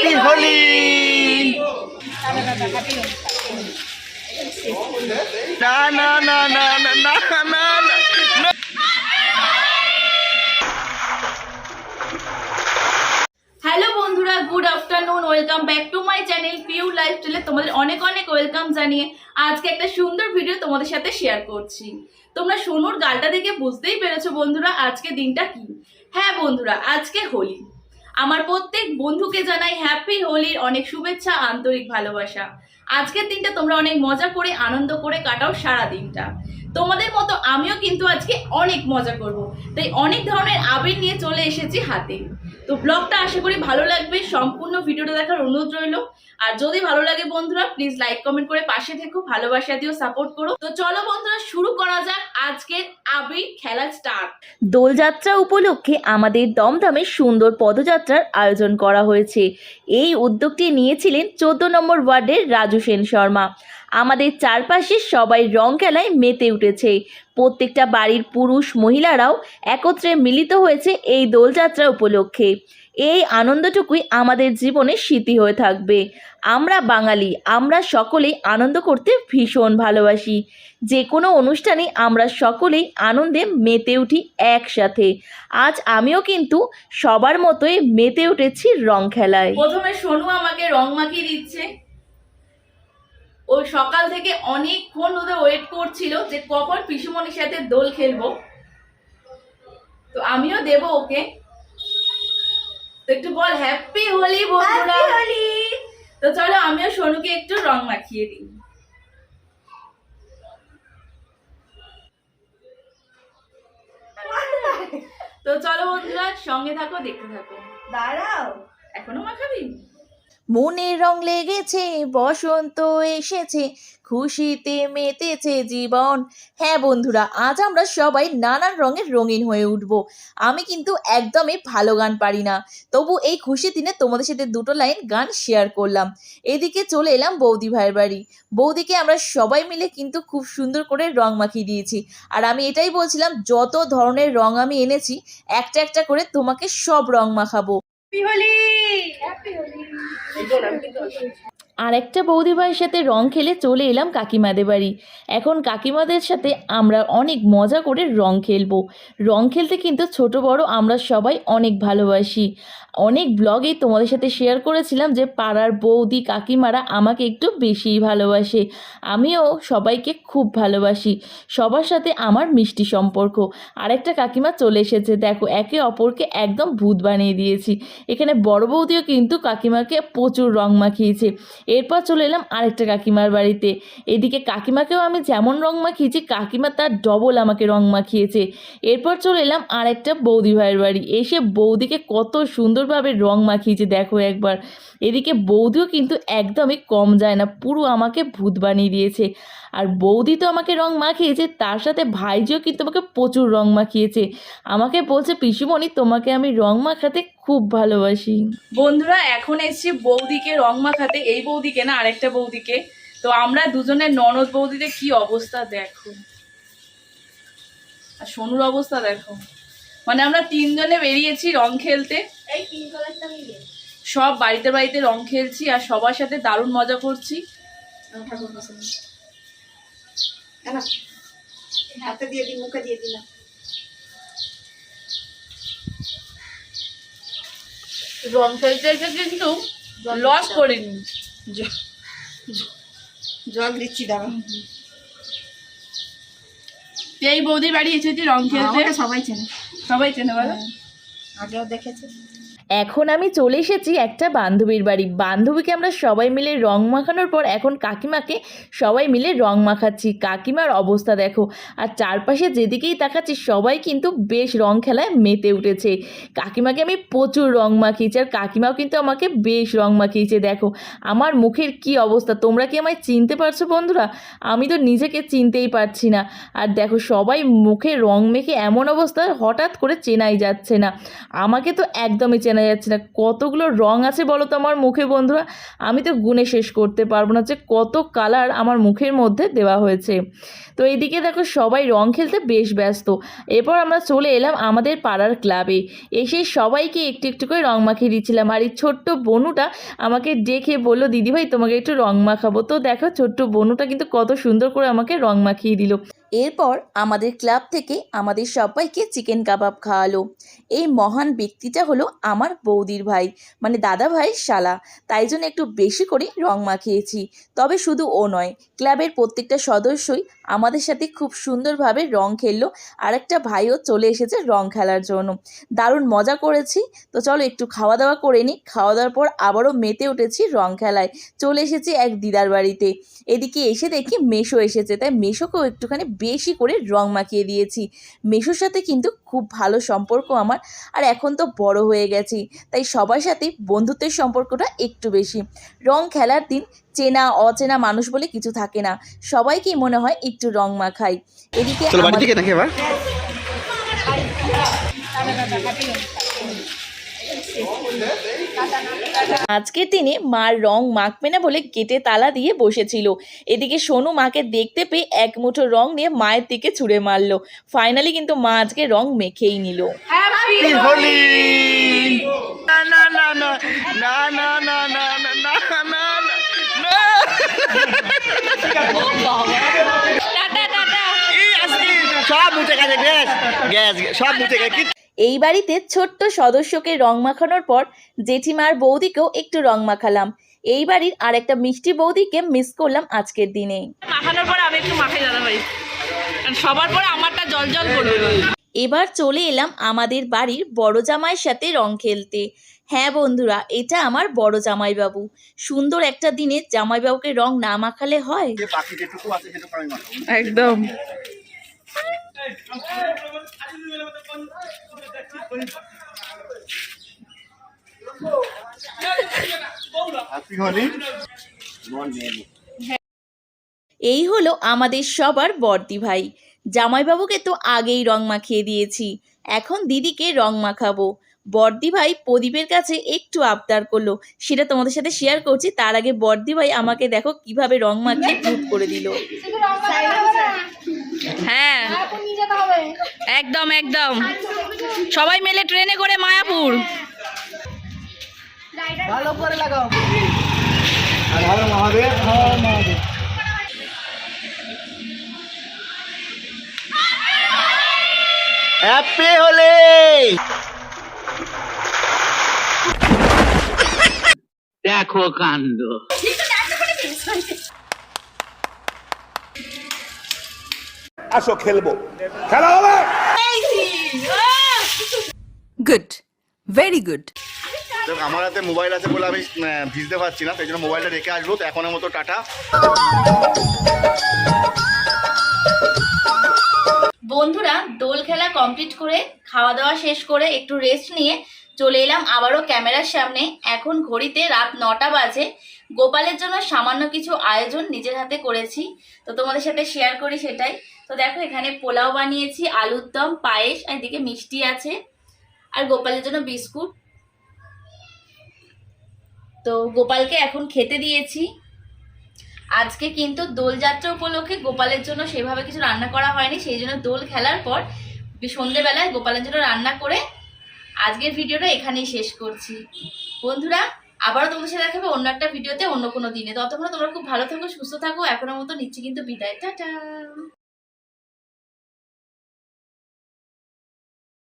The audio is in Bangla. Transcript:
হ্যাপি হোলি না না না না না না না না হ্যালো বন্ধুরা good afternoon welcome back to my channel Piu লাইফস্টাইলে তোমাদের অনেক অনেক ওয়েলকাম জানিয়ে আজকে একটা সুন্দর ভিডিও তোমাদের সাথে শেয়ার করছি। তোমরা সোনুর গালটা দেখে বুঝতেই পেরেছ বন্ধুরা, আজকে দিনটা কি? হ্যাঁ বন্ধুরা, আজকে হোলি। আমার প্রত্যেক বন্ধুকে জানাই হ্যাপি হোলির অনেক শুভেচ্ছা আন্তরিক ভালোবাসা। আজকের দিনটা তোমরা অনেক মজা করে, আনন্দ করে কাটাও সারা দিনটা। তোমাদের মতো আমিও কিন্তু আজকে অনেক মজা করব। তাই অনেক ধরনের আবির নিয়ে চলে এসেছি হাতে। তো ব্লগটা আশা করি ভালো লাগবে, সম্পূর্ণ ভিডিওটা দেখার অনুরোধ রইল। আর যদি ভালো লাগে বন্ধুরা প্লিজ লাইক কমেন্ট করে পাশে থেকো, ভালোবাসা দিও সাপোর্ট করো। তো চলো বন্ধুরা, শুরু করা যাক আজকের আবির খেলা স্টার্ট দোলযাত্রা উপলক্ষে আমাদের দমদমে সুন্দর পদযাত্রার আয়োজন করা হয়েছে। এই উদ্যোগটি নিয়েছিলেন চোদ্দ নম্বর ওয়ার্ডের রাজু সেন শর্মা। আমাদের চারপাশে সবাই রং খেলায় মেতে উঠেছে। প্রত্যেকটা বাড়ির পুরুষ মহিলারাও একত্রে মিলিত হয়েছে এই দোলযাত্রা উপলক্ষে। এই আনন্দটুকুই আমাদের জীবনে স্মৃতি হয়ে থাকবে। আমরা বাঙালি, আমরা সকলেই আনন্দ করতে ভীষণ ভালোবাসি। যে কোনো অনুষ্ঠানে আমরা সকলেই আনন্দে মেতে উঠি একসাথে। আজ আমিও কিন্তু সবার মতোই মেতে উঠেছি রং খেলায়। প্রথমে সোনু আমাকে রং মাখিয়ে দিচ্ছে। ও সকাল থেকে অনেকক্ষণ ধরে ওয়েট করছিল যে কখন পিসুমনির সাথে দোল খেলব। তো আমিও দেব ওকে। তো একটু বল হ্যাপি হোলি বন্ধুরা। তো চলো আমিও সোনুকে একটু রং মাখিয়ে দিই। তো চলো বন্ধুরা সঙ্গে থাকো দেখতে থাকো। দাঁড়াও। এখনও মাখাবি? মনে রং লেগেছে, বসন্ত এসেছে, খুশিতে মেতেছে জীবন। হ্যাঁ বন্ধুরা, আজ আমরা সবাই নানান রঙের রঙিন হয়ে উঠব। আমি কিন্তু একদমই ভালো গান পারি না। তবু এই খুশি দিনে তোমাদের সাথে দুটো লাইন গান শেয়ার করলাম। এদিকে চলে এলাম বৌদি ভাইয়ের বাড়ি। বৌদিকে আমরা সবাই মিলে কিন্তু খুব সুন্দর করে রং মাখিয়ে দিয়েছি। আর আমি এটাই বলছিলাম, যত ধরনের রং আমি এনেছি, একটা একটা করে তোমাকে সব রং মাখাবো। আর একটা বৌদি ভাইয়ের সাথে রং খেলে চলে এলাম কাকিমাদের বাড়ি। এখন কাকিমাদের সাথে আমরা অনেক মজা করে রং খেলব। রং খেলতে কিন্তু ছোট বড় আমরা সবাই অনেক ভালোবাসি। অনেক ব্লগেই তোমাদের সাথে শেয়ার করেছিলাম যে পাড়ার বৌদি, কাকিমারা আমাকে একটু বেশিই ভালোবাসে। আমিও সবাইকে খুব ভালোবাসি। সবার সাথে আমার মিষ্টি সম্পর্ক। আরেকটা কাকিমা চলে এসেছে। দেখো, একে অপরকে একদম ভূত বানিয়ে দিয়েছি। এখানে বড় বৌদিও কিন্তু কাকিমাকে প্রচুর রং মাখিয়েছে। এরপর চলে এলাম আরেকটা কাকিমার বাড়িতে। এদিকে কাকিমাকেও আমি যেমন রং মাখিয়েছি, কাকিমা তার ডবল আমাকে রং মাখিয়েছে। এরপর চলে এলাম আরেকটা বৌদি ভাইয়ের বাড়ি। এসে বৌদিকে কত সুন্দরভাবে রং মাখিয়েছে। দেখো একবার। এদিকে বৌদিও কিন্তু একদমই কম যায় না। পুরো আমাকে ভূত বানিয়ে দিয়েছে। আর বৌদি তো আমাকে রং মাখিয়েছে, তার সাথে ভাইজিও কিন্তু আমাকে প্রচুর রং মাখিয়েছে। আমাকে বলছে, পিসুমণি, তোমাকে আমি রং মাখাতে খুব ভালোবাসি। বন্ধুরা, এখন এসছি বৌদিকে রং মাখাতে। এই বৌদিকে না, আরেকটা বৌদিকে। তো আমরা দুজনের ননদ বৌদিদের কি অবস্থা দেখো। আর সোনুর অবস্থা দেখো। মানে আমরা তিনজনে বেরিয়েছি রং খেলতে। সব বাড়িতে বাড়িতে রং খেলছি আর সবার সাথে দারুণ মজা করছি। ঠাকুর হাতে দিয়ে দিই মুখে দিয়ে দিলাম রং খেলতে এসে কিন্তু লস করিনি। জল দিচ্ছি দাঁড়া এই বৌদি বাড়ি এসেছি রং খেলতে। সবাই চেনে। সবাই চেনে বলো? আগেও দেখেছে। এখন আমি চলে এসেছি একটা বান্ধবীর বাড়ি। বান্ধবীকে আমরা সবাই মিলে রং মাখানোর পর এখন কাকিমাকে সবাই মিলে রং মাখাচ্ছি। কাকিমার অবস্থা দেখো, আর চারপাশে যেদিকেই তাকাচ্ছি সবাই কিন্তু বেশ রং খেলায় মেতে উঠেছে। কাকিমাকে আমি প্রচুর রং মাখিয়েছি আর কাকিমাও কিন্তু আমাকে বেশ রং মাখিয়েছে। দেখো, আমার মুখের কি অবস্থা? তোমরা কি আমায় চিনতে পারছ বন্ধুরা? আমি তো নিজেকে চিনতেই পারছি না। আর দেখো, সবাই মুখে রং মেখে এমন অবস্থা হঠাৎ করে চেনাই যাচ্ছে না। আমাকে তো একদমই চেনা চেনা যাচ্ছে না। কতগুলো রং আছে বলো তো আমার মুখে বন্ধুরা? আমি তো গুণে শেষ করতে পারব না যে কত কালার আমার মুখের মধ্যে দেওয়া হয়েছে। তো এইদিকে দেখো সবাই রং খেলতে বেশ ব্যস্ত। এরপর আমরা চলে এলাম আমাদের পাড়ার ক্লাবে এসে সবাইকে একটু একটু করে রং মাখিয়ে দিচ্ছিলাম। আর এই ছোট্ট বনুটা আমাকে ডেকে বলল, দিদিভাই, তোমাকে একটু রং মাখাবো। তো দেখো ছোট্ট বনুটা কিন্তু কত সুন্দর করে আমাকে রং মাখিয়ে দিল। এরপর আমাদের ক্লাব থেকে আমাদের সবাইকে চিকেন কাবাব খাওয়ালো। এই মহান ব্যক্তিটা হলো আমার বৌদির ভাই মানে দাদা ভাই শালা। তাই জন্য একটু বেশি করে রং মাখিয়েছি। তবে শুধু ও নয়, ক্লাবের প্রত্যেকটা সদস্যই আমাদের সাথে খুব সুন্দরভাবে রং খেললো। আর একটা ভাইও চলে এসেছে রং খেলার জন্য। দারুণ মজা করেছি। তো চলো একটু খাওয়া দাওয়া করে নিই। খাওয়া দাওয়ার পর আবারও মেতে উঠেছি রং খেলায়। চলে এসেছি এক দিদার বাড়িতে। এদিকে এসে দেখি মেশো এসেছে। তাই মেশোকেও একটুখানি বেশি করে রং মাখিয়ে দিয়েছি। মেশোর সাথে কিন্তু খুব ভালো সম্পর্ক আমার। আর এখন তো বড় হয়ে গেছি তাই সবার সাথে বন্ধুত্বের সম্পর্কটা একটু বেশি। রং খেলার দিন চেনা অচেনা মানুষ বলে কিছু থাকে না। সবাইকেই মনে হয় একটু রং মাখাই। এদিকে আমাদের- আজকের দিনে মার রং মাখবে না বলে গেটে তালা দিয়ে বসেছিল এদিকে সোনু মাকে দেখতে পেয়ে এক মুঠো রং নিয়ে মায়ের দিকে ছুঁড়ে মারলো ফাইনালি কিন্তু মা আজকে রং মেখেই নিল না না না না না না না না না না না না না টাটা টাটা এই আজকে সব মুছে গেছে গ্যাস গ্যাস সব মুছে গেছে এই বাড়িতে ছোট্ট সদস্যকে রং মাখানোর পর জেঠিমার বৌদিকেও একটু রং মাখালাম। এই বাড়ির আর একটা মিষ্টি বৌদিকে মিস করলাম আজকের দিনে। মাখানোর পরে আমি একটু মাখাই দাদা ভাই। সবার পরে আমারটা জল জল করবে। এবার চলে এলাম আমাদের বাড়ির বড় জামাইয়ের সাথে রং খেলতে। হ্যাঁ বন্ধুরা এটা আমার বড় জামাইবাবু। সুন্দর একটা দিনে জামাইবাবুকে রং না মাখালে হয়? একদম। এই হলো আমাদের সবার বর্দি ভাই। জামাইবাবুকে তো আগেই রং মাখিয়ে দিয়েছি। এখন দিদিকে রং মাখাবো। বর্দি ভাই প্রদীপের কাছে একটু আবদার করল। সেটা তোমাদের সাথে শেয়ার করছি। তার আগে বর্দি ভাই আমাকে দেখো কীভাবে রং মাখিয়ে চুপ করে দিল। হ্যাঁ। একদম একদম। সবাই মিলে ট্রেনে করে মায়াপুর। ভালো করে লাগাও। মহাদেব মহাদেব হ্যাপি হোলি। দেখো কাণ্ড। আসো খেলব। খেলা হবে? Good. Very good. তো আমার হাতে মোবাইল আছে বলে আমি ভিজতে পারছি না তাই জন্য মোবাইলটা রেখে আসব। তো এখনের মতো টাটা। বন্ধুরা দোল খেলা কমপ্লিট করে খাওয়া দাওয়া শেষ করে একটু রেস্ট নিয়ে চলে এলাম আবারও ক্যামেরার সামনে। এখন ঘড়িতে রাত নটা বাজে। গোপালের জন্য সামান্য কিছু আয়োজন নিজের হাতে করেছি, তো তোমাদের সাথে শেয়ার করি সেটাই। তো দেখো, এখানে পোলাও বানিয়েছি, আলুর দম, পায়েস, আর এদিকে মিষ্টি আছে, আর গোপালের জন্য বিস্কুট। তো গোপালকে এখন খেতে দিয়েছি। আজকে কিন্তু দোলযাত্রা উপলক্ষে গোপালের জন্য সেভাবে কিছু রান্না করা হয়নি, সেই জন্য দোল খেলার পর সন্ধেবেলায় গোপালের জন্য রান্না করে আজকের ভিডিওটা এখানেই শেষ করছি। বন্ধুরা আবারও তোমাদের সাথে দেখাবে অন্য একটা ভিডিওতে অন্য কোনো দিনে। ততক্ষণ তোমরা খুব ভালো থাকো, সুস্থ থাকো। এখনও মতো নিচ্ছি কিন্তু বিদায়। টাটা!